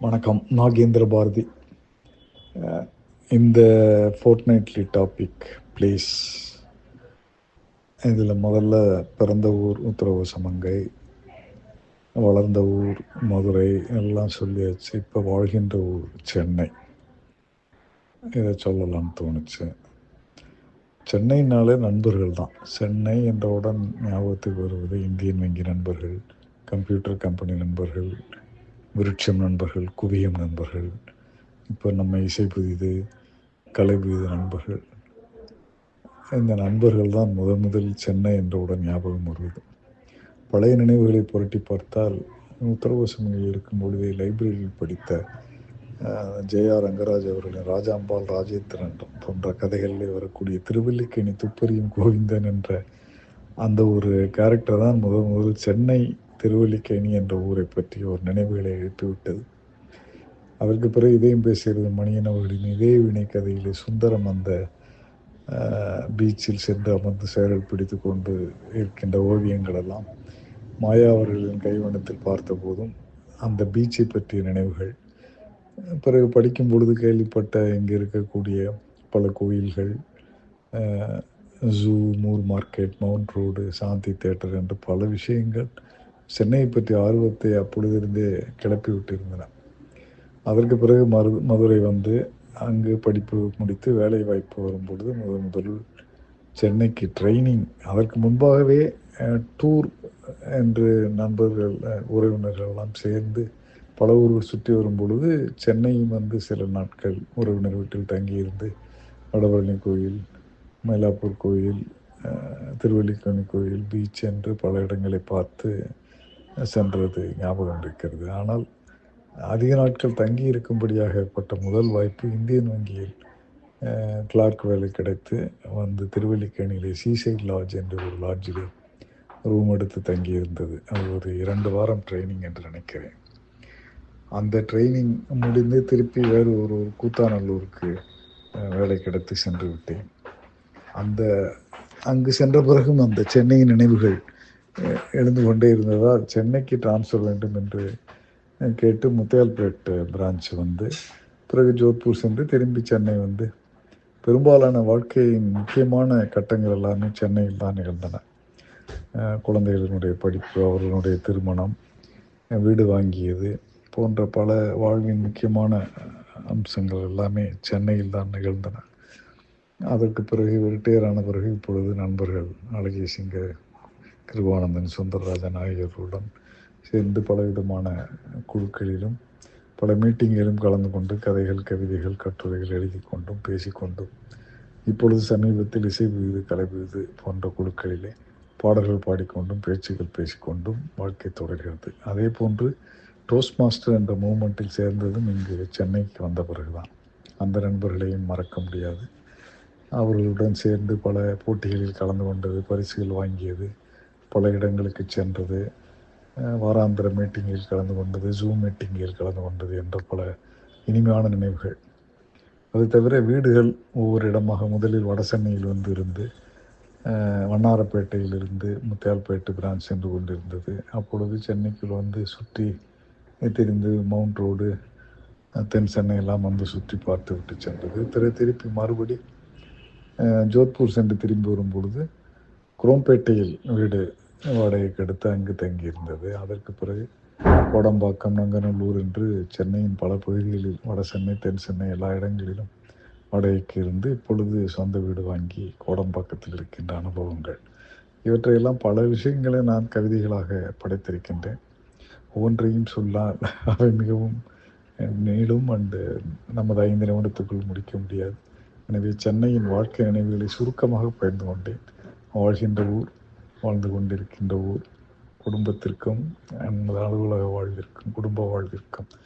வணக்கம். நாகேந்திர பாரதி. இந்த ஃபோர்ட்நைட்லி topic please இதில் முதல்ல பிறந்த ஊர் உத்தரவு சமங்கை வளர்ந்த ஊர் மதுரை எல்லாம் சொல்லியாச்சு. இப்போ வாழ்கின்ற ஊர் சென்னை. இதை சொல்லலாம்னு தோணுச்சு. சென்னைனாலே நண்பர்கள் தான். சென்னை என்றவுடன் ஞாபகத்துக்கு வருவது இந்தியன் வங்கி நண்பர்கள் கம்ப்யூட்டர் கம்பெனி நண்பர்கள் விருட்சம் நண்பர்கள் குவியம் நண்பர்கள் இப்போ நம்ம இசை புதிது கலை புதிது நண்பர்கள். இந்த நண்பர்கள் தான் முதன் முதல் சென்னை என்றவுடன் ஞாபகம் வருவது. பழைய நினைவுகளை புரட்டி பார்த்தால் உத்தரவு இருக்கும் பொழுதே லைப்ரரியில் படித்த அஹ், ஜெயா ரங்கராஜ் அவர்களின் ராஜாம்பாள் ராஜேந்திரன் போன்ற கதைகளில் வரக்கூடிய திருவல்லிக்கேணி துப்பறியும் கோவிந்தன் என்ற அந்த ஒரு கேரக்டர் தான் முதல் முதல் சென்னை திருவல்லிக்கேணி என்ற ஊரை பற்றி ஒரு நினைவுகளை எழுப்பிவிட்டது. அதற்கு பிறகு இதையும் பேசுகிறது மணியன் அவர்களின் இதே வினை கதையிலே சுந்தரம் அந்த பீச்சில் சென்று அமர்ந்து சேரல் பிடித்து கொண்டு இருக்கின்ற ஓவியங்கள் எல்லாம் மாயா அவர்களின் கைவண்ணத்தில் பார்த்தபோதும் அந்த பீச்சை பற்றிய நினைவுகள் பிறகு படிக்கும் பொழுது கேள்விப்பட்ட இங்கே இருக்கக்கூடிய பல கோயில்கள் zoo Moore market mount road Shanthi theatre என்று பல விஷயங்கள் சென்னையை பற்றிய ஆர்வத்தை அப்பொழுதிருந்தே கிளப்பி விட்டிருந்தன. அதற்கு பிறகு மரு மதுரை வந்து அங்கு படிப்பு முடித்து வேலை வாய்ப்பு வரும்பொழுது முதல் முதல் சென்னைக்கு ட்ரைனிங் அதற்கு முன்பாகவே டூர் என்று நண்பர்கள் உறவினர்கள்லாம் உறவினர்கள் எல்லாம் சேர்ந்து பல ஊர்கள் சுற்றி வரும் பொழுது சென்னையும் வந்து சில நாட்கள் உறவினர் வீட்டில் தங்கியிருந்து வடபழனி கோயில் மயிலாப்பூர் கோயில் அஹ், கோயில் பீச் என்று பல இடங்களை பார்த்து சென்றது ஞாபகம் இருக்கிறது. ஆனால் அதிக நாட்கள் தங்கி இருக்கும்படியாக ஏற்பட்ட முதல் வாய்ப்பு இந்தியன் வங்கியில் கிளார்க் வேலை கிடைத்து வந்து திருவல்லிக்கேணியிலே சீசைட் லாட்ஜ் என்ற ஒரு லாட்ஜிலே ரூம் எடுத்து தங்கியிருந்தது. அது ஒரு இரண்டு வாரம் ட்ரைனிங் என்று நினைக்கிறேன். அந்த ட்ரைனிங் முடிந்து திருப்பி வேறு ஒரு கூத்தாநல்லூருக்கு வேலை கிடைத்து சென்று விட்டேன். அந்த அங்கு சென்ற பிறகும் அந்த சென்னையின் நினைவுகள் எழுந்து கொண்டே இருந்ததால் சென்னைக்கு டிரான்ஸ்ஃபர் வேண்டும் என்று கேட்டு முத்தியால்பேட் பிரான்ச் வந்து பிறகு ஜோத்பூர் சென்று திரும்பி சென்னை வந்து பெரும்பாலான வாழ்க்கையின் முக்கியமான கட்டங்கள் எல்லாமே சென்னையில் தான் நிகழ்ந்தன. குழந்தைகளினுடைய படிப்பு அவர்களுடைய திருமணம் வீடு வாங்கியது போன்ற பல வாழ்வின் முக்கியமான அம்சங்கள் எல்லாமே சென்னையில் தான் நிகழ்ந்தன. அதற்கு பிறகு ரிட்டையர் ஆன பிறகு இப்பொழுது நண்பர்கள் அழகிய சிங்கர் கிருபானந்தன் சுந்தரராஜன் ஆகியோருடன் சேர்ந்து பலவிதமான குழுக்களிலும் பல மீட்டிங்கிலும் கலந்து கொண்டு கதைகள் கவிதைகள் கட்டுரைகள் எழுதி கொண்டும் பேசிக்கொண்டும் இப்பொழுது சமீபத்தில் இசை விருது கலை விருது போன்ற குழுக்களிலே பாடல்கள் பாடிக்கொண்டும் பேச்சுகள் பேசிக்கொண்டும் வாழ்க்கை தொடர்கிறது. அதே போன்று டோஸ்ட் மாஸ்டர் என்ற மூமெண்ட்டில் சேர்ந்ததும் இங்கு சென்னைக்கு வந்த பிறகுதான். அந்த நண்பர்களையும் மறக்க முடியாது. அவர்களுடன் சேர்ந்து பல போட்டிகளில் கலந்து கொண்டது பரிசுகள் வாங்கியது பல இடங்களுக்கு சென்றது வாராந்திர மீட்டிங்கில் கலந்து கொண்டது ஜூம் மீட்டிங்கில் கலந்து கொண்டது என்ற பல இனிமையான நினைவுகள். அது தவிர வீடுகள் ஒவ்வொரு இடமாக முதலில் வடசென்னையில் வந்து இருந்து வண்ணாரப்பேட்டையில் இருந்து முத்தியால்பேட்டை பிரான்ச் சென்று கொண்டிருந்தது. அப்பொழுது சென்னைக்குள் வந்து சுற்றி தெரிந்து மவுண்ட் ரோடு தென் சென்னை எல்லாம் வந்து சுற்றி பார்த்து விட்டு சென்றது. திரு திருப்பி மறுபடி ஜோத்பூர் சென்று திரும்பி வரும் பொழுது குரோம்பேட்டையில் வீடு வாடகைக்கு எடுத்து அங்கு தங்கியிருந்தது. அதற்கு பிறகு கோடம்பாக்கம் நங்கநல்லூர் என்று சென்னையின் பல பகுதிகளில் வட சென்னை தென் சென்னை எல்லா இடங்களிலும் வாடகைக்கு இருந்து இப்பொழுது சொந்த வீடு வாங்கி கோடம்பாக்கத்தில் இருக்கின்ற அனுபவங்கள். இவற்றையெல்லாம் பல விஷயங்களை நான் கவிதைகளாக படைத்திருக்கின்றேன். ஒவ்வொன்றையும் சொல்லால் அவை மிகவும் நீளும் அண்டு நமது ஐந்து நிமிடத்துக்குள் முடிக்க முடியாது. எனவே சென்னையின் வாழ்க்கை நினைவுகளை சுருக்கமாக பகிர்ந்து கொண்டேன். வாழ்கின்ற ஊர் வாழ்ந்து கொண்டிருக்கின்ற ஊர் குடும்பத்திற்கும் நமது அலுவலக வாழ்விற்கும் குடும்ப வாழ்விற்கும்.